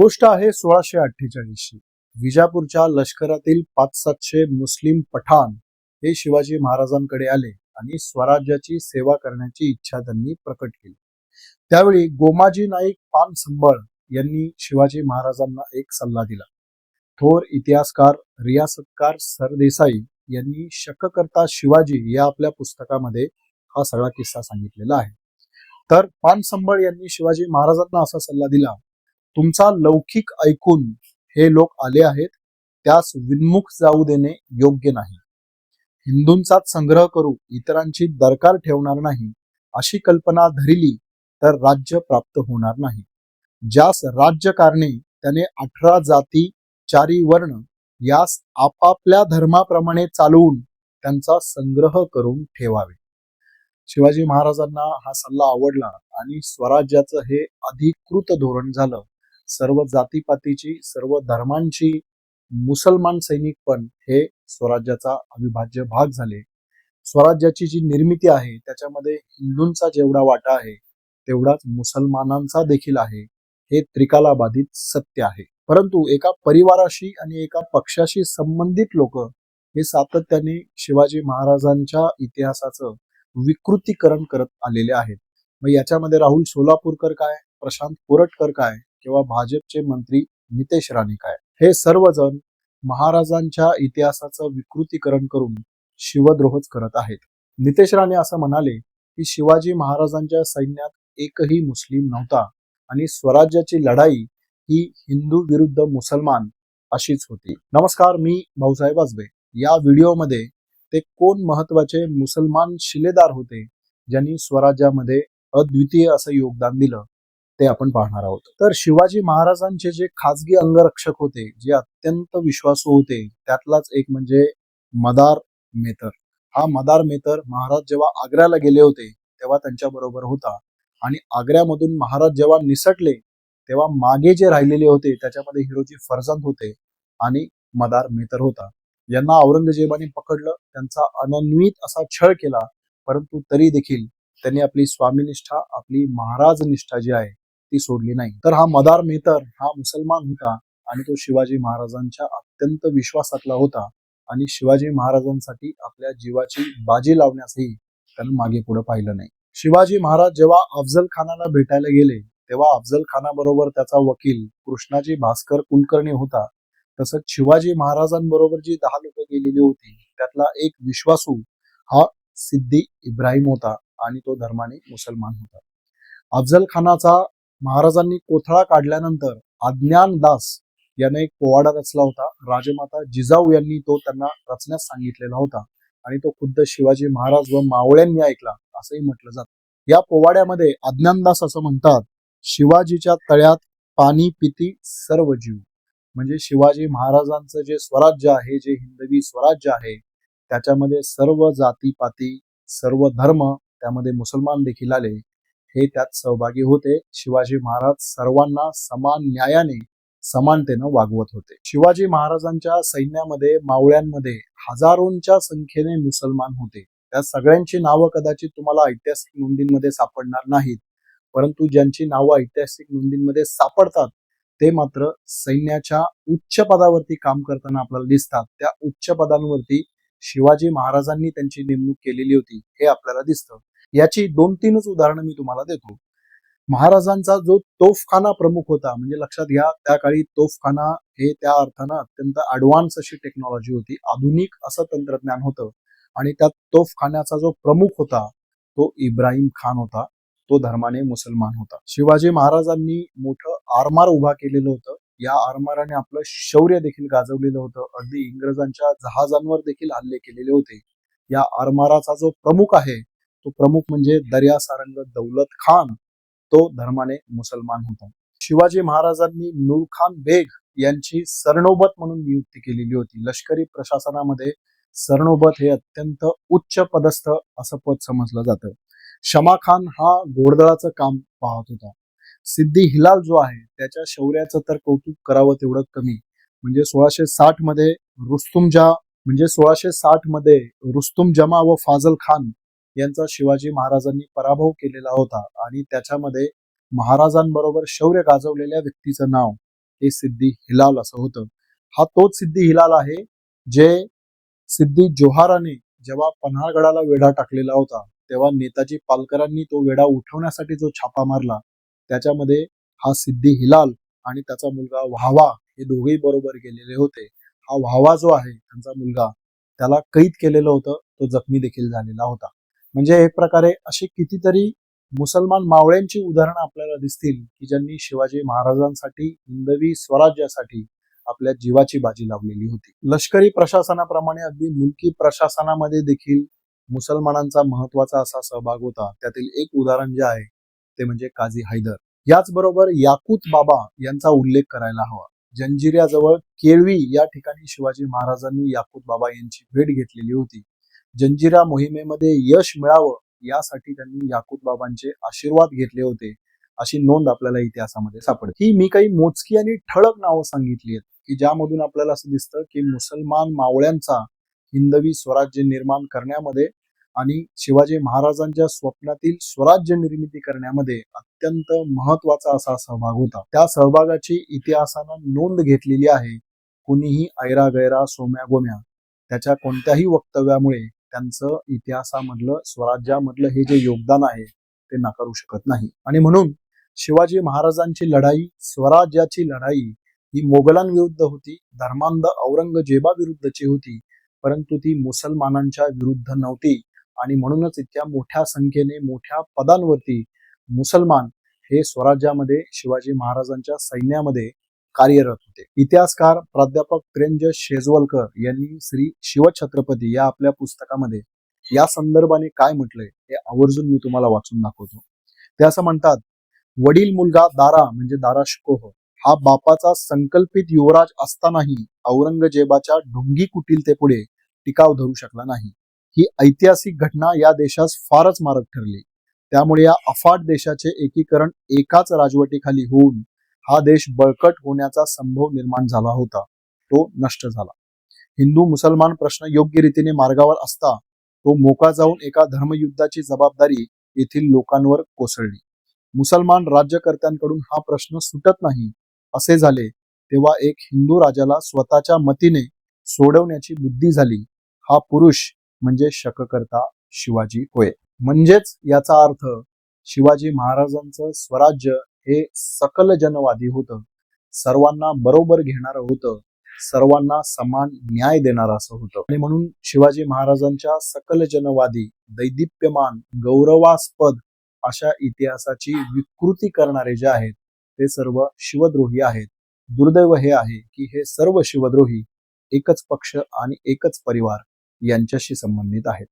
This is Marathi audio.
गोष्ट आहे सोळाशे अठ्ठेचाळीसची. विजापूरच्या लष्करातील पाच सातशे मुस्लिम पठाण हे शिवाजी महाराजांकडे आले आणि स्वराज्याची सेवा करण्याची इच्छा त्यांनी प्रकट केली. त्यावेळी गोमाजी नाईक पान संबळ यांनी शिवाजी महाराजांना एक सल्ला दिला. थोर इतिहासकार रियासतकार सरदेसाई यांनी शककर्ता शिवाजी या आपल्या पुस्तकामध्ये हा सगळा किस्सा सांगितलेला आहे. तर पान संबळ यांनी शिवाजी महाराजांना असा सल्ला दिला तुमचा लौकिक ऐकून हे लोक आले आहेत त्यास विन्मुख जाऊ देणे योग्य नाही. हिंदूंचाच संग्रह करू इतरांची दरकार ठेवणार नाही अशी कल्पना धरिली तर राज्य प्राप्त होणार नाही. ज्यास राज्यकारणे त्याने अठरा जाती चारी वर्ण यास आपापल्या धर्माप्रमाणे चालवून त्यांचा संग्रह करून ठेवावे. शिवाजी महाराजांना हा सल्ला आवडला आणि स्वराज्याचं हे अधिकृत धोरण झालं. सर्व जातीपातीची सर्व धर्मांची मुसलमान सैनिक पण हे स्वराज्याचा अविभाज्य भाग झाले. स्वराज्याची जी निर्मिती आहे त्याच्यामध्ये हिंदूंचा जेवढा वाटा आहे तेवढाच मुसलमानांचा देखील आहे. हे त्रिकालाबाधित सत्य आहे. परंतु एका परिवाराशी आणि एका पक्षाशी संबंधित लोक हे सातत्याने शिवाजी महाराजांच्या इतिहासाचं विकृतीकरण करत आलेले आहेत. मग याच्यामध्ये राहुल सोलापूरकर काय? प्रशांत कोरटकर काय? किंवा भाजपचे मंत्री नितेश राणे काय हे सर्वजण महाराजांच्या इतिहासाचं विकृतीकरण करून शिवद्रोहच करत आहेत. नितेश राणे असं म्हणाले की शिवाजी महाराजांच्या सैन्यात एकही मुस्लिम नव्हता आणि स्वराज्याची लढाई ही हिंदू विरुद्ध मुसलमान अशीच होती. नमस्कार मी भाऊसाहेब आजबे. या व्हिडिओमध्ये ते कोण महत्त्वाचे मुसलमान शिलेदार होते ज्यांनी स्वराज्यामध्ये अद्वितीय असं योगदान दिलं? ते आपण पाहणार आहोत. तर शिवाजी महाराजांचे जे खाजगी अंगरक्षक होते जे अत्यंत विश्वासू होते त्यातलाच एक म्हणजे मदार मेतर. हा मदार मेतर महाराज जेव्हा आग्र्याला गेले होते तेव्हा त्यांच्या बरोबर होता. आणि आग्र्यामधून महाराज जेव्हा निसटले तेव्हा मागे जे राहिलेले होते त्याच्यामध्ये हिरोजी फरजंद होते आणि मदार मेतर होता. यांना औरंगजेबाने पकडलं त्यांचा अनन्वित असा छळ केला परंतु तरी देखील त्यांनी आपली स्वामीनिष्ठा आपली महाराज निष्ठा जी आहे ती सोडली नाही. तर हा मदार मेहतर हा मुसलमान होता आणि तो शिवाजी महाराजांच्या अत्यंत विश्वासातला होता आणि शिवाजी महाराजांसाठी आपल्या जीवाची बाजी लावण्यासही त्यानं मागे पुढे पाहिलं नाही. शिवाजी महाराज जेव्हा अफजल खानाला भेटायला गेले तेव्हा अफजल खानाबरोबर त्याचा वकील कृष्णाजी भास्कर कुलकर्णी होता. तसंच शिवाजी महाराजांबरोबर जी दहा लोक गेलेली होती त्यातला एक विश्वासू हा सिद्धी इब्राहिम होता आणि तो धर्माने मुसलमान होता. अफजल खानाचा महाराजांनी कोथळा काढल्यानंतर अज्ञान दास याने एक पोवाडा रचला होता. राजमाता जिजाऊ यांनी तो त्यांना रचण्यास सांगितलेला होता आणि तो खुद्द शिवाजी महाराज व मावळ्यांनी ऐकला असंही म्हटलं जात. या पोवाड्यामध्ये अज्ञानदास असं म्हणतात शिवाजीच्या तळ्यात पाणी पिती सर्व जीव. म्हणजे शिवाजी महाराजांचं जे स्वराज्य आहे जे हिंदवी स्वराज्य आहे त्याच्यामध्ये सर्व जातीपाती सर्व धर्म त्यामध्ये मुसलमान देखील आले. हे त्यात सहभागी होते. शिवाजी महाराज सर्वांना समान न्यायाने समानतेनं वागवत होते. शिवाजी महाराजांच्या सैन्यामध्ये मावळ्यांमध्ये हजारोंच्या संख्येने मुसलमान होते. त्या सगळ्यांची नावं कदाचित तुम्हाला ऐतिहासिक नोंदींमध्ये सापडणार नाहीत. परंतु ज्यांची नावं ऐतिहासिक नोंदींमध्ये सापडतात ते मात्र सैन्याच्या उच्च पदावरती काम करताना आपल्याला दिसतात. त्या उच्च पदांवरती शिवाजी महाराजांनी त्यांची नेमणूक केलेली होती हे आपल्याला दिसतं. याची दोन तीनच उदाहरणं मी तुम्हाला देतो. महाराजांचा जो तोफखाना प्रमुख होता म्हणजे लक्षात घ्या त्या काळी तोफखाना हे त्या अर्थानं अत्यंत ऍडव्हान्स अशी टेक्नॉलॉजी होती. आधुनिक असं तंत्रज्ञान होतं. आणि त्या तोफखान्याचा जो प्रमुख होता तो इब्राहिम खान होता. तो धर्माने मुसलमान होता. शिवाजी महाराजांनी मोठं आरमार उभा केलेलं होतं. या आरमाराने आपलं शौर्य देखील गाजवलेलं होतं. अगदी इंग्रजांच्या जहाजांवर देखील हल्ले केलेले होते. या आरमाराचा जो प्रमुख आहे तो प्रमुख म्हणजे दर्या सारंग दौलत खान तो धर्माने मुसलमान होता. शिवाजी महाराजांनी नूर खान बेग यांची सरनोबत म्हणून नियुक्ती केलेली होती. लष्करी प्रशासनामध्ये सरनोबत हे अत्यंत उच्च पदस्थ असं पद समजलं जातं. शमा खान हा घोडदळाचं काम पाहत होता. सिद्धी हिलाल जो आहे त्याच्या शौर्याचं तर कौतुक करावं तेवढं कमी. म्हणजे सोळाशे साठमध्ये रुस्तुमजा म्हणजे सोळाशे साठमध्ये रुस्तुम जमा व फाजल खान यांचा शिवाजी महाराजांनी पराभव केलेला होता आणि त्याच्यामध्ये महाराजांबरोबर शौर्य गाजवलेल्या व्यक्तीचं नाव हे सिद्धी हिलाल असं होतं. हा तोच सिद्धी हिलाल आहे जे सिद्धी जोहाराने जेव्हा पन्हाळगडाला वेढा टाकलेला होता तेव्हा नेताजी पालकरांनी तो वेढा उठवण्यासाठी जो छापा मारला त्याच्यामध्ये हा सिद्धी हिलाल आणि त्याचा मुलगा व्हावा हे दोघेही बरोबर गेलेले होते. हा व्हावा जो आहे त्यांचा मुलगा त्याला कैद केलेलं होतं तो जखमी देखील झालेला होता. म्हणजे एक प्रकारे अशी कितीतरी मुसलमान मावळ्यांची उदाहरणं आपल्याला दिसतील की ज्यांनी शिवाजी महाराजांसाठी हिंदवी स्वराज्यासाठी आपल्या जीवाची बाजी लावलेली होती. लष्करी प्रशासनाप्रमाणे अगदी मुलकी प्रशासनामध्ये देखील मुसलमानांचा महत्त्वाचा असा सहभाग होता. त्यातील एक उदाहरण जे आहे ते म्हणजे काझी हैदर. याचबरोबर याकूत बाबा यांचा उल्लेख करायला हवा. जंजिऱ्याजवळ केळवी या ठिकाणी शिवाजी महाराजांनी याकूत बाबा यांची भेट घेतलेली होती. जंजिरा मोहिमेमध्ये यश मिळावं यासाठी त्यांनी याकूब बाबांचे आशीर्वाद घेतले होते अशी नोंद आपल्याला इतिहासामध्ये सापडते. ही मी काही मोजकी आणि ठळक नावं सांगितली आहेत की ज्यामधून आपल्याला असं दिसतं की मुसलमान मावळ्यांचा हिंदवी स्वराज्य निर्माण करण्यामध्ये आणि शिवाजी महाराजांच्या स्वप्नातील स्वराज्य निर्मिती करण्यामध्ये अत्यंत महत्त्वाचा असा सहभाग होता. त्या सहभागाची इतिहासानं नोंद घेतलेली आहे कुणीही ऐरा गैरा सोम्या गोम्या त्याच्या कोणत्याही वक्तव्यामुळे त्यांचं इतिहासामधलं स्वराज्यामधलं हे जे योगदान आहे ते नाकारू शकत नाही. आणि म्हणून शिवाजी महाराजांची लढाई स्वराज्याची लढाई ही मोगलांविरुद्ध होती धर्मांध औरंगजेबा विरुद्धची होती परंतु ती मुसलमानांच्या विरुद्ध नव्हती. आणि म्हणूनच इतक्या मोठ्या संख्येने मोठ्या पदांवरती मुसलमान हे स्वराज्यामध्ये शिवाजी महाराजांच्या सैन्यामध्ये कार्यरत होते. इतिहासकार प्राध्यापक त्रेंज शेजवलकर यांनी श्री शिवछत्रपती या आपल्या पुस्तकामध्ये या संदर्भाने काय म्हटलंय हे आवर्जून मी तुम्हाला वाचून दाखवतो. ते असं म्हणतात वडील मुलगा दारा म्हणजे दारा शिकोह. हा बापाचा संकल्पित युवराज असतानाही औरंगजेबाच्या ढोंगी कुटीलतेपुढे टिकाव धरू शकला नाही. ही ऐतिहासिक घटना या देशास फारच मारक ठरली. त्यामुळे या अफाट देशाचे एकीकरण एकाच राजवटीखाली होऊन हा देश बळकट होण्याचा संभव निर्माण झाला होता. तो नष्ट झाला. हिंदू मुसलमान प्रश्न योग्य रीतीने मार्गावर असता तो मोका जाऊन एका धर्मयुद्धाची जबाबदारी येथील लोकांवर कोसळली. मुसलमान राज्यकर्त्यांकडून हा प्रश्न सुटत नाही असे झाले तेव्हा एक हिंदू राजाला स्वतःच्या मतीने सोडवण्याची बुद्धी झाली. हा पुरुष म्हणजे शककर्ता शिवाजी होय. म्हणजेच याचा अर्थ शिवाजी महाराजांचं स्वराज्य हे सकल जनवादी होतं. सर्वांना बरोबर घेणारं होतं. सर्वांना समान न्याय देणार असं होतं. आणि म्हणून शिवाजी महाराजांच्या सकल जनवादी दैदिप्यमान गौरवास्पद अशा इतिहासाची विकृती करणारे जे आहेत ते सर्व शिवद्रोही आहेत. दुर्दैव हे आहे की हे सर्व शिवद्रोही एकच पक्ष आणि एकच परिवार यांच्याशी संबंधित आहेत.